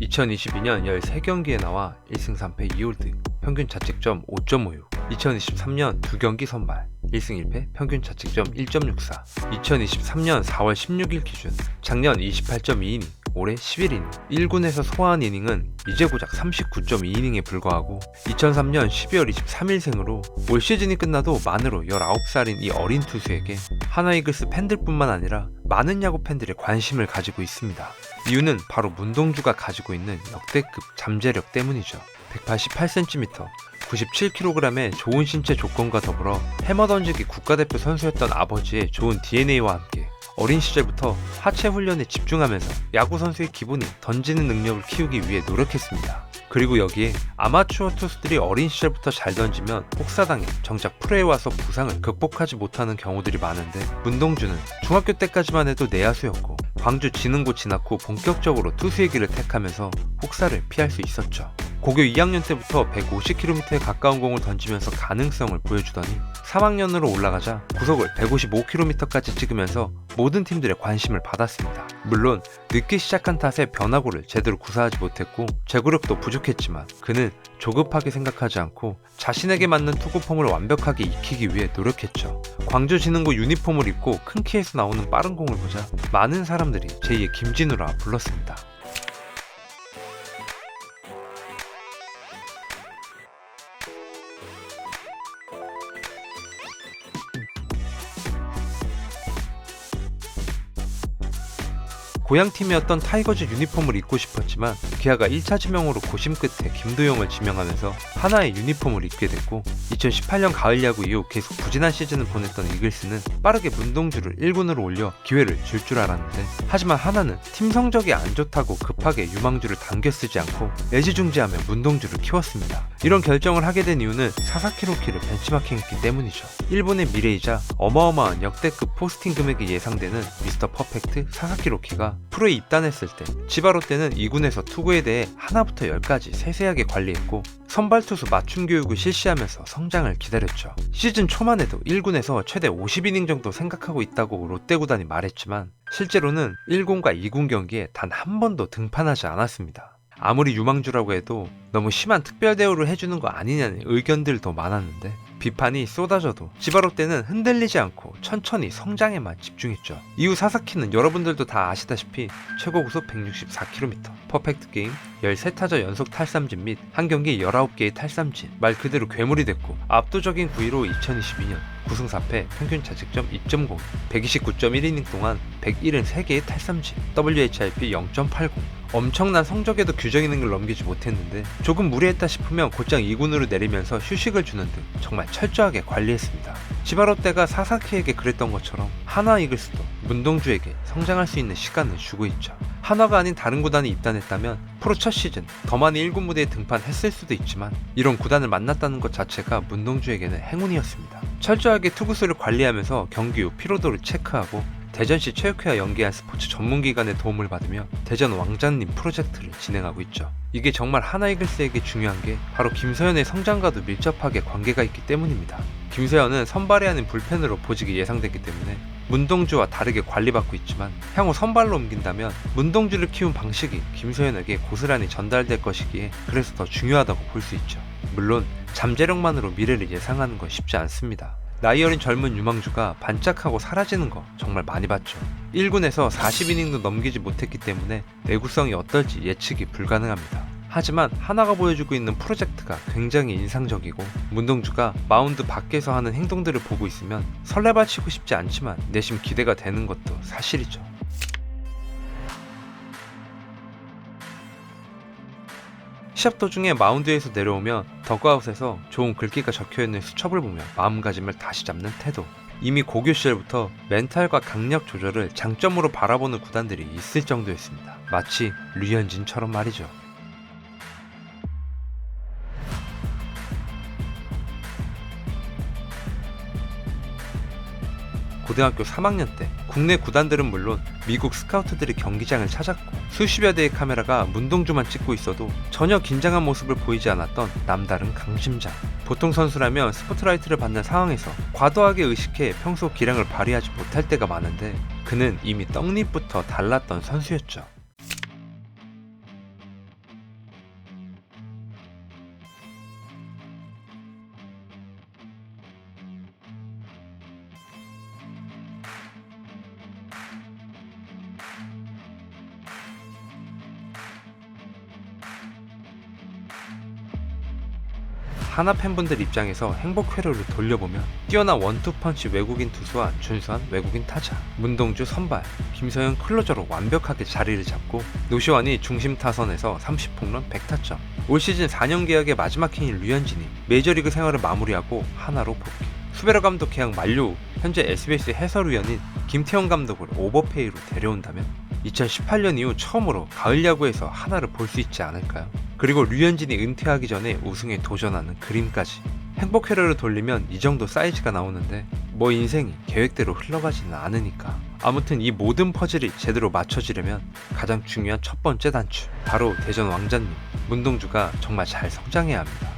2022년 13경기에 나와 1승 3패 2홀드, 평균 자책점 5.56. 2023년 2경기 선발, 1승 1패, 평균 자책점 1.64. 2023년 4월 16일 기준, 작년 28.2이닝, 올해 11이닝. 1군에서 소화한 이닝은 이제 고작 39.2이닝에 불과하고 2003년 12월 23일생으로 올 시즌이 끝나도 만으로 19살인 이 어린 투수에게 하나이글스 팬들뿐만 아니라 많은 야구 팬들의 관심을 가지고 있습니다. 이유는 바로 문동주가 가지고 있는 역대급 잠재력 때문이죠. 188cm, 97kg의 좋은 신체 조건과 더불어 해머 던지기 국가대표 선수였던 아버지의 좋은 DNA와 함께 어린 시절부터 하체 훈련에 집중하면서 야구 선수의 기본인 던지는 능력을 키우기 위해 노력했습니다. 그리고 여기에 아마추어 투수들이 어린 시절부터 잘 던지면 혹사당해 정작 프로에 와서 부상을 극복하지 못하는 경우들이 많은데 문동주는 중학교 때까지만 해도 내야수였고 광주 진흥고 진학 후 본격적으로 투수의 길을 택하면서 혹사를 피할 수 있었죠. 고교 2학년 때부터 150km에 가까운 공을 던지면서 가능성을 보여주더니 3학년으로 올라가자 구속을 155km까지 찍으면서 모든 팀들의 관심을 받았습니다. 물론 늦게 시작한 탓에 변화구를 제대로 구사하지 못했고 제구력도 부족했지만 그는 조급하게 생각하지 않고 자신에게 맞는 투구 폼을 완벽하게 익히기 위해 노력했죠. 광주 진흥고 유니폼을 입고 큰 키에서 나오는 빠른 공을 보자 많은 사람들이 제2의 김진우라 불렀습니다. 고향 팀이었던 타이거즈 유니폼을 입고 싶었지만 기아가 1차 지명으로 고심 끝에 김도영을 지명하면서 하나의 유니폼을 입게 됐고 2018년 가을 야구 이후 계속 부진한 시즌을 보냈던 이글스는 빠르게 문동주를 1군으로 올려 기회를 줄줄 알았는데 하지만 하나는 팀 성적이 안 좋다고 급하게 유망주를 당겨 쓰지 않고 애지중지하며 문동주를 키웠습니다. 이런 결정을 하게 된 이유는 사사키로키를 벤치마킹했기 때문이죠. 일본의 미래이자 어마어마한 역대급 포스팅 금액이 예상되는 미스터 퍼펙트 사사키로키가 프로에 입단했을 때 지바로 때는 2군에서 투구에 대해 하나부터 열까지 세세하게 관리했고 선발 투수 맞춤 교육을 실시하면서 성장을 기다렸죠. 시즌 초만 해도 1군에서 최대 50이닝 정도 생각하고 있다고 롯데 구단이 말했지만 실제로는 1군과 2군 경기에 단 한 번도 등판하지 않았습니다. 아무리 유망주라고 해도 너무 심한 특별 대우를 해주는 거 아니냐는 의견들도 많았는데 비판이 쏟아져도 지바로 때는 흔들리지 않고 천천히 성장에만 집중했죠. 이후 사사키는 여러분들도 다 아시다시피 최고 구속 164km, 퍼펙트 게임, 13타자 연속 탈삼진 및 한 경기 19개의 탈삼진, 말 그대로 괴물이 됐고 압도적인 9위로 2022년 9승 4패 평균 자책점 2.0, 129.1이닝 동안 173개의 탈삼진, WHIP 0.80, 엄청난 성적에도 규정 이닝을 넘기지 못했는데 조금 무리했다 싶으면 곧장 2군으로 내리면서 휴식을 주는 등 정말 철저하게 관리했습니다. 지바롯데가 사사키에게 그랬던 것처럼 하나 이글스도 문동주에게 성장할 수 있는 시간을 주고 있죠. 하나가 아닌 다른 구단이 입단했다면 프로 첫 시즌 더 많이 1군 무대에 등판했을 수도 있지만 이런 구단을 만났다는 것 자체가 문동주에게는 행운이었습니다. 철저하게 투구수를 관리하면서 경기 후 피로도를 체크하고 대전시 체육회와 연계한 스포츠 전문기관의 도움을 받으며 대전 왕자님 프로젝트를 진행하고 있죠. 이게 정말 하나이글스에게 중요한 게 바로 김서현의 성장과도 밀접하게 관계가 있기 때문입니다. 김서현은 선발이 아닌 불펜으로 보직이 예상되기 때문에 문동주와 다르게 관리받고 있지만 향후 선발로 옮긴다면 문동주를 키운 방식이 김서현에게 고스란히 전달될 것이기에 그래서 더 중요하다고 볼 수 있죠. 물론 잠재력만으로 미래를 예상하는 건 쉽지 않습니다. 나이 어린 젊은 유망주가 반짝하고 사라지는 거 정말 많이 봤죠. 1군에서 40이닝도 넘기지 못했기 때문에 내구성이 어떨지 예측이 불가능합니다. 하지만 하나가 보여주고 있는 프로젝트가 굉장히 인상적이고 문동주가 마운드 밖에서 하는 행동들을 보고 있으면 설레발치고 싶지 않지만 내심 기대가 되는 것도 사실이죠. 시합 도중에 마운드에서 내려오며 더그아웃에서 좋은 글귀가 적혀있는 수첩을 보며 마음가짐을 다시 잡는 태도. 이미 고교 시절부터 멘탈과 강력 조절을 장점으로 바라보는 구단들이 있을 정도였습니다. 마치 류현진처럼 말이죠. 고등학교 3학년 때 국내 구단들은 물론 미국 스카우트들이 경기장을 찾았고 수십여 대의 카메라가 문동주만 찍고 있어도 전혀 긴장한 모습을 보이지 않았던 남다른 강심장. 보통 선수라면 스포트라이트를 받는 상황에서 과도하게 의식해 평소 기량을 발휘하지 못할 때가 많은데 그는 이미 떡잎부터 달랐던 선수였죠. 하나 팬분들 입장에서 행복 회로를 돌려보면 뛰어난 원투펀치 외국인 투수와 준수한 외국인 타자 문동주 선발 김서현 클로저로 완벽하게 자리를 잡고 노시환이 중심 타선에서 30홈런 100타점 올 시즌 4년 계약의 마지막 해인 류현진이 메이저리그 생활을 마무리하고 하나로 복귀. 수베러 감독 계약 만료 후 현재 SBS 해설위원인 김태형 감독을 오버페이로 데려온다면 2018년 이후 처음으로 가을 야구에서 하나를 볼 수 있지 않을까요? 그리고 류현진이 은퇴하기 전에 우승에 도전하는 그림까지 행복 회로를 돌리면 이 정도 사이즈가 나오는데 뭐 인생이 계획대로 흘러가지는 않으니까 아무튼 이 모든 퍼즐이 제대로 맞춰지려면 가장 중요한 첫 번째 단추 바로 대전 왕자님 문동주가 정말 잘 성장해야 합니다.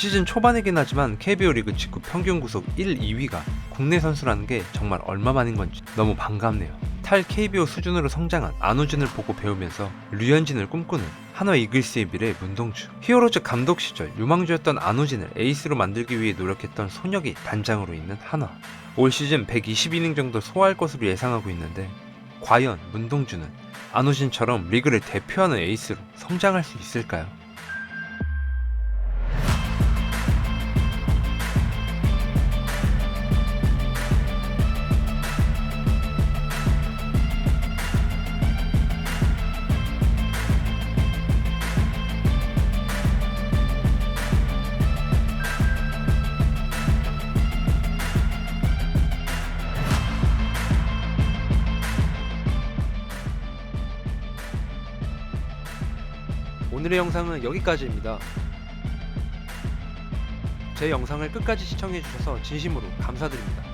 시즌 초반이긴 하지만 KBO 리그 직구 평균 구속 1, 2위가 국내 선수라는 게 정말 얼마만인 건지 너무 반갑네요. 탈 KBO 수준으로 성장한 안우진을 보고 배우면서 류현진을 꿈꾸는 한화 이글스의 미래 문동주. 히어로즈 감독 시절 유망주였던 안우진을 에이스로 만들기 위해 노력했던 손혁이 단장으로 있는 한화. 올 시즌 120이닝 정도 소화할 것으로 예상하고 있는데 과연 문동주는 안우진처럼 리그를 대표하는 에이스로 성장할 수 있을까요? 오늘의 영상은 여기까지입니다. 제 영상을 끝까지 시청해주셔서 진심으로 감사드립니다.